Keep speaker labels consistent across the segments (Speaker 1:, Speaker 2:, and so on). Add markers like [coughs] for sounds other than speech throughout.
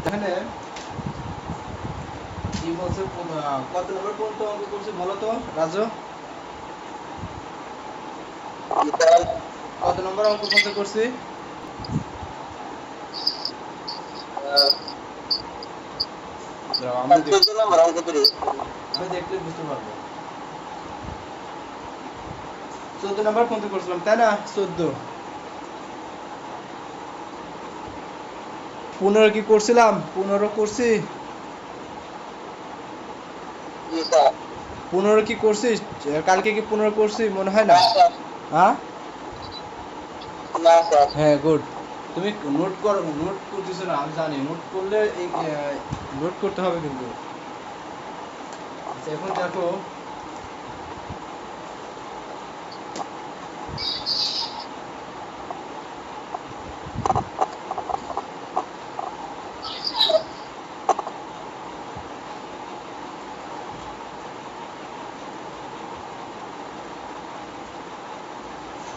Speaker 1: এখানে কি বলছে কত নম্বর পর্যন্ত অঙ্ক করছে বলো তো রাজু? কত নম্বর অঙ্ক পর্যন্ত করছি? আমি দেখ- দেখলে বুঝতে পারব। চোদ্দ নম্বর পর্যন্ত করছিলাম তাই না? চোদ্দ। পনেরো কি করছিলাম? পনেরো করছি। পনেরো কি করছিস? কালকে কি পনেরো করছি? মনে হয় না। হ্যাঁ? হ্যাঁ গুড তুমি নোট কর নোট করতেছো না আমি জানি। নোট করলে এই নোট করতে হবে কিন্তু। আচ্ছা, এখন দেখো।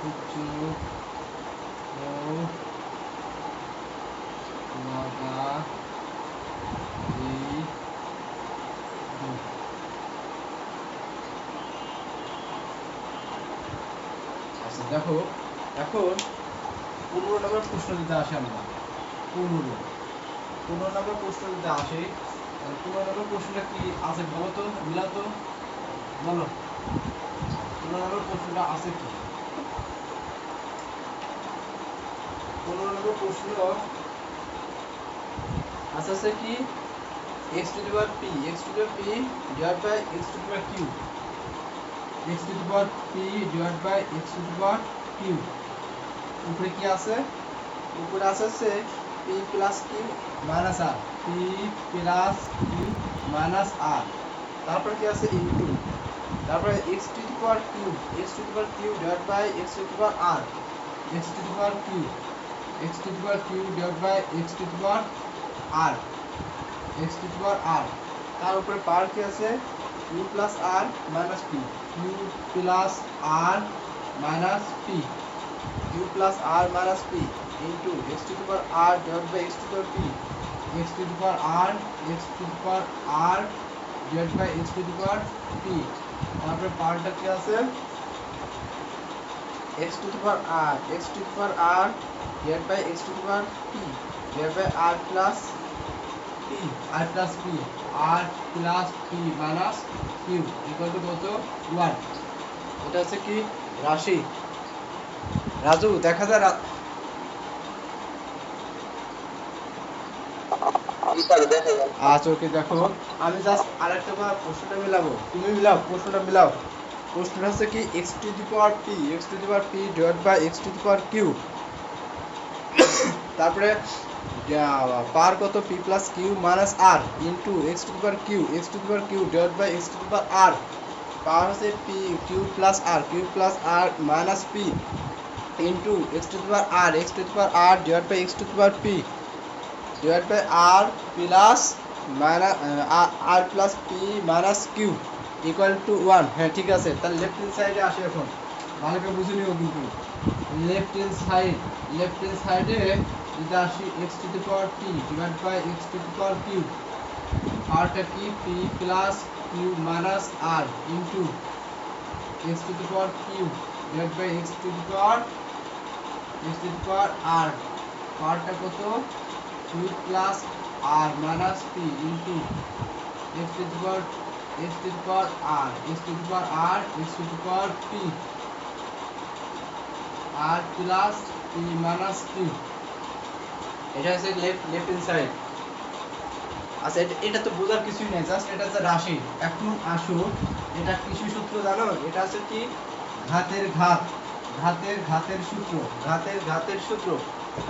Speaker 1: সূর্য ও লাগা এই আচ্ছা দেখো, এখন পনেরো নম্বর প্রশ্ন দিতে আসে আমরা। পনেরো। পনেরো নম্বর প্রশ্ন দিতে আসে পনেরো নম্বর প্রশ্নটা কি আছে বলো তো, মিলাও তো। বলো। পনেরো নম্বর প্রশ্নটা আছে কি? পনেরো নম্বর প্রশ্ন আছে আছে কি x to the power p x to the power p divided by x to the power q x to the power p divided by x to the power q উপরে কি আছে উপরে আছে p plus q minus r p plus q minus r তারপর কি আছে into তারপরে x to the power q x to the power q divided by x to the power r x to the power q x to the power q divided by x to the power r x to the power r তার উপরে পাওয়ার কি আছে q plus r minus p q plus r minus p q plus r minus p into x to the power r divided by x to the power p x to the power r x to the power r divided by x to the power p তারপরে পাওয়ারটা কি আছে x to the power r x to the power r divided by x to the power p divided by r plus p r plus p r plus p minus q equal to কত 1 এটা হচ্ছে কি রাশি রাজু দেখা যায় আচ্ছা ওকে দেখো আমি জাস্ট আরেকটা প্রশ্নটা মিলাবো তুমি মিলাও প্রশ্নটা মিলাও প্রশ্নটা হচ্ছে কি x to the power p x to the power p divided by x to the power q তারপরে পার কত p plus q minus r into x to the power q x to the power q divided by x to the power r পাওয়ার হচ্ছে p q plus r q plus r minus p into x to the power r x to the power r divided by x to the power p divided by r plus minus uh, r plus p minus equal to 1 হ্যাঁ ঠিক আছে তাহলে left hand সাইডে আসে এখন ভালো করে বুঝে নিও কিন্তু left hand side left hand সাইডে যদি আসি the power p divided by x to the power q আরটা কি plus q minus r into x to the power q divided by x to the power x to the power r পাওয়ারটা কত q plus r minus p into x to the power x to the power r, x to the power r, x to the power p. R plus p minus q. এটা হচ্ছে left left hand side আচ্ছা এটা এটা তো বোঝার কিছুই নেই just এটা হচ্ছে রাশি। এখন আসো, এটা কৃষি সূত্র জানো? এটা হচ্ছে কি? ঘাতের ঘাত। ঘাতের ঘাতের সূত্র, ঘাতের ঘাতের সূত্র।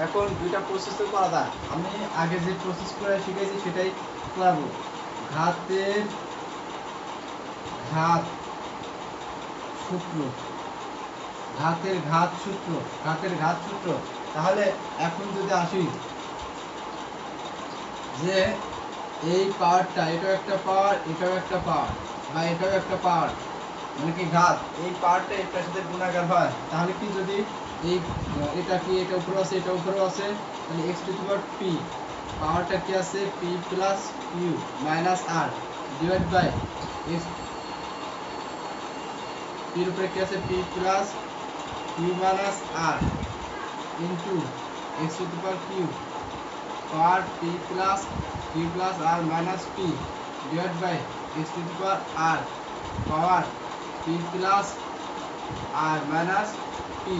Speaker 1: এখন দুইটা প্রসেসে করা যায় আমি আগে যে প্রসেস করে শিখেছি, সেটাই করাবো। ঘাতের ঘাত সূত্র, ঘাতের ঘাত সূত্র, ঘাতের ঘাত সূত্র। তাহলে এখন যদি আসি, যে এই পাওয়ারটা এটাও একটা পাওয়ার এটাও একটা পাওয়ার বা এটাও একটা পাওয়ার মানে কি ঘাত? এই পাওয়ারটা এটার সাথে গুণাকার হয়। তাহলে কি যদি এই এটা কি, এটা উপরে আছে, এটা উপরেও আছে? তাহলে X to the power P পাওয়ারটা কি আছে? P plus Q minus R divide by X পির উপরে কি আছে P plus Q minus R into X to the power Q power P plus Q plus R minus P divide by X to the power R power P plus R minus P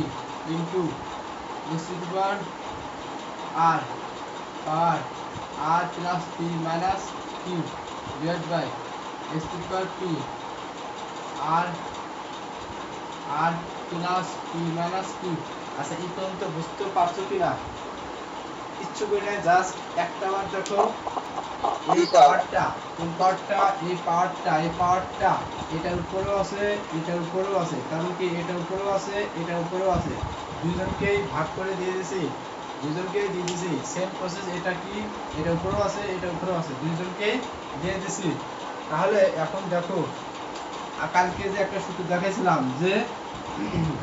Speaker 1: into X to the power R power R plus P minus Q divide by X to R plus P minus আচ্ছা এই পর্যন্ত বুঝতে পারছ কিচ্ছু করে নাই just একটা বার দেখো। এই পাওয়ারটা কোন পাওয়ারটা এই পাওয়ারটা এই পাওয়ারটা এটার উপরেও আছে এটার উপরেও আছে। কারণ কি এটার উপরেও আছে এটার উপরেও আছে। দুজনকেই ভাগ করে দিয়ে দিয়েছি দুজনকেই দিয়ে দিয়েছি সেম প্রসেস এটা কি? এটার উপরেও আছে এটার উপরেও আছে। দুজনকেই দিয়ে দিয়েছি তাহলে এখন দেখো কালকে যে একটা সূত্র দেখাইছিলাম যে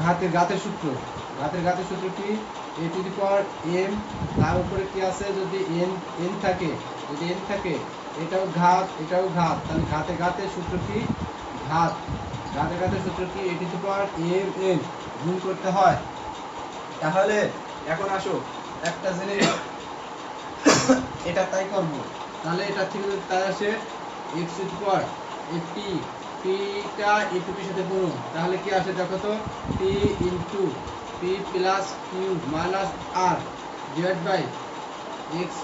Speaker 1: ঘাতের ঘাতের সূত্র, ঘাতের ঘাতের সূত্র কি এ টু দি পাওয়ার এম তার উপরে কি আছে? যদি এন এন থাকে, যদি এন থাকে, এটাও ঘাত এটাও ঘাত, তাহলে ঘাতে ঘাতে সূত্র কি ঘাত। ঘাতে ঘাতে সূত্র কি A to the power M, N গুণ করতে হয়। তাহলে এখন আসো, একটা জিনিস, [coughs] এটা তাই করব। তাহলে এটা থেকে যদি তাই আসে, X to the power A P পিটা এটুকুর সাথে গুণ তাহলে কি আসে দেখো তো? P into P plus Q minus R divide by X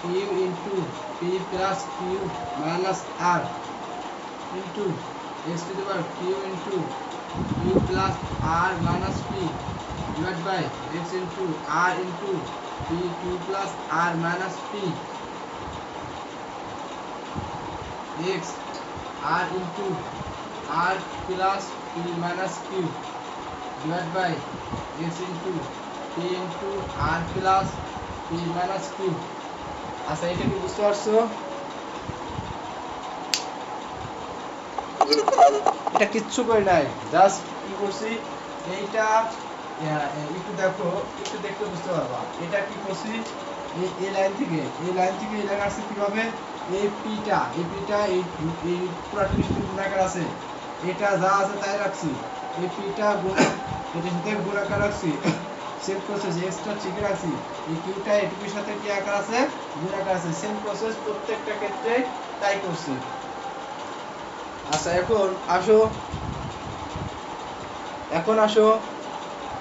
Speaker 1: Q into P plus Q minus R into X to the power Q into Q plus R minus P divide by X into R into P Q plus R minus P X r into r plus p minus q divided by x into p into r plus p minus q. আচ্ছা এটা কি বুঝতে পারছ? এটা কিচ্ছু করে নাই just কি করছি এইটা আহ, একটু দেখো একটু দেখতে বুঝতে পারবা। এটা কি করছি এই লাইন থেকে এই লাইন থেকে এই লাইন আসছে কীভাবে? এই পিটা এই পিটা এই পুরাটা নিশ্চিত গুণাকার আছে। এটা যা আছে তাই রাখছি। এই পিটা এটার সাথে গুণাকার রাখছি। সেম প্রসেস এক্সট্রা ঠিক রাখছি। এই কিউটা এটুকুর সাথে কি আকার আছে? গুণাকার আছে। সেম প্রসেস প্রত্যেকটা ক্ষেত্রে তাই করছি। আচ্ছা এখন আসো। এখন আসো।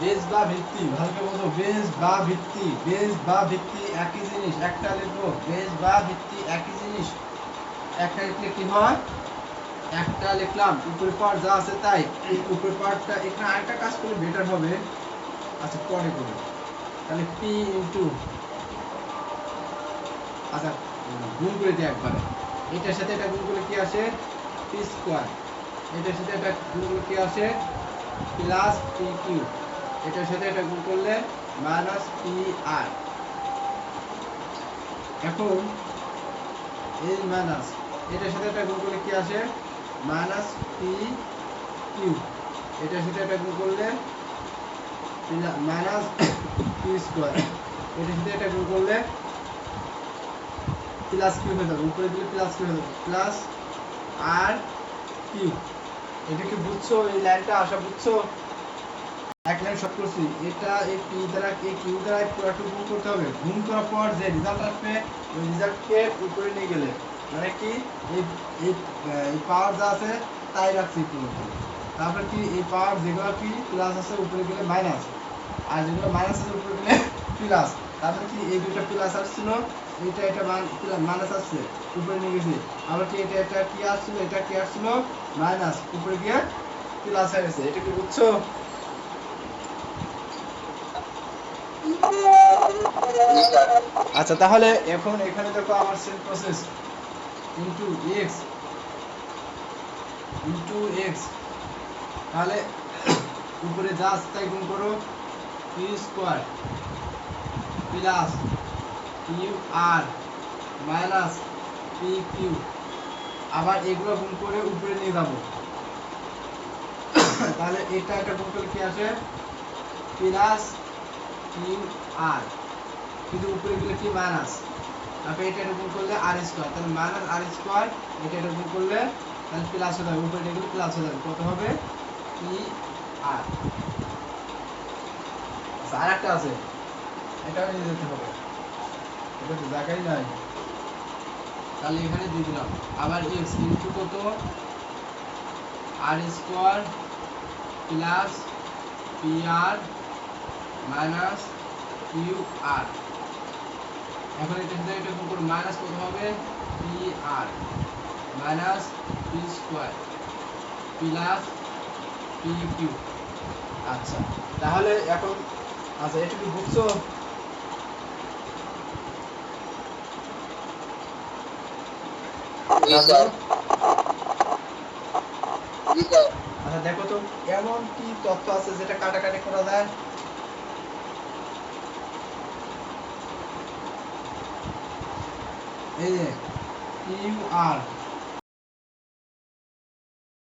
Speaker 1: বেস বা ভিত্তি, ভালকে বোঝো। বেস বা ভিত্তি বেস বা ভিত্তি একই জিনিস, একটা লিখব। বেস বা ভিত্তি একই জিনিস। একটা লিখলে কি হয়? একটা লিখলাম, উপরের পার্ট যা আছে তাই। এই উপরের পার্টটা এখানে আরেকটা কাজ করলে বেটার হবে। আচ্ছা পরে করব। তাহলে পি ইন্টু আচ্ছা গুণ করে দিই একবারে। এটার সাথে এটা গুণ করলে কি আসে? পি স্কোয়ার এটার সাথে এটা গুণ করলে কি আসে? প্লাস পি কিউ এটার সাথে এটা গুণ করলে মাইনাস পি আর এখন এই মাইনাস এটার সাথে এটা গুণ করলে কি আসে? মাইনাস পি কিউ এটার সাথে এটা গুণ করলে মাইনাস পি স্কোয়ার। এটার সাথে এটা গুণ করলে প্লাস কিউ হয়ে যাবে। উপরে দিলে প্লাস কিউ হয়ে যাবে। প্লাস আর কিউ এটা কি বুঝছ? এই লাইনটা আসা বুঝছ? এক লাইন শর্ট করছি। এটা এই পি দ্বারা এই কিউ দ্বারা পুরোটুকু গুণ করতে হবে। গুণ করার পর যে রেজাল্ট আসবে, ওই রেজাল্টকে উপরে নিয়ে গেলে মানে কি? এই পাওয়ার যা আছে, তাই রাখছি পুরোপুরি তারপর কি, এই পাওয়ার যেগুলো কি প্লাস আছে, উপরে গেলে মাইনাস আর যেগুলো মাইনাস আছে, উপরে গেলে প্লাস তারপর কি, এই দুটো প্লাস আসছিল এটা এটা মাইনাস আসছে, উপরে নিয়ে গেছি। আবার কি, এটা এটা কি আসছিল, এটা কি আসছিল মাইনাস উপরে গিয়ে প্লাস হয়ে গেছে। এটা কি বুঝছ? আচ্ছা তাহলে এখন এখানে দেখো আমার same process into X into X তাহলে উপরে যা তাই গুণ করো P square plus Q R minus P Q আবার এগুলো গুণ করে উপরে নিয়ে যাব। তাহলে এটা একটা গুণ করলে কি আসে? প্লাস কিউ আর কিন্তু উপরে গেলে কি মাইনাস তারপরে এটা এটা গুণ করলে আর স্কোয়ার তাহলে মাইনাস আর স্কোয়ার এটা এটা গুণ করলে তাহলে প্লাস হয়ে যাবে, উপরে এগুলো প্লাস হয়ে যাবে, কত হবে? পি আর আর একটা আছে, এটাও নিয়ে যেতে হবে। এটা তো জায়গায় নাই। তাহলে এখানে দিয়ে দিলাম। আবার এক্স ইন্টু কত? R square plus P R minus Q R এখন এটা সাথে এটা গুণ করব মাইনাস কত হবে? P R minus P square plus P Q আচ্ছা তাহলে এখন আচ্ছা এটুকু বুঝছ? আচ্ছা দেখো তো এমন কি তথ্য আছে যেটা কাটাকাটি করা যায়? এই যে কিউ আর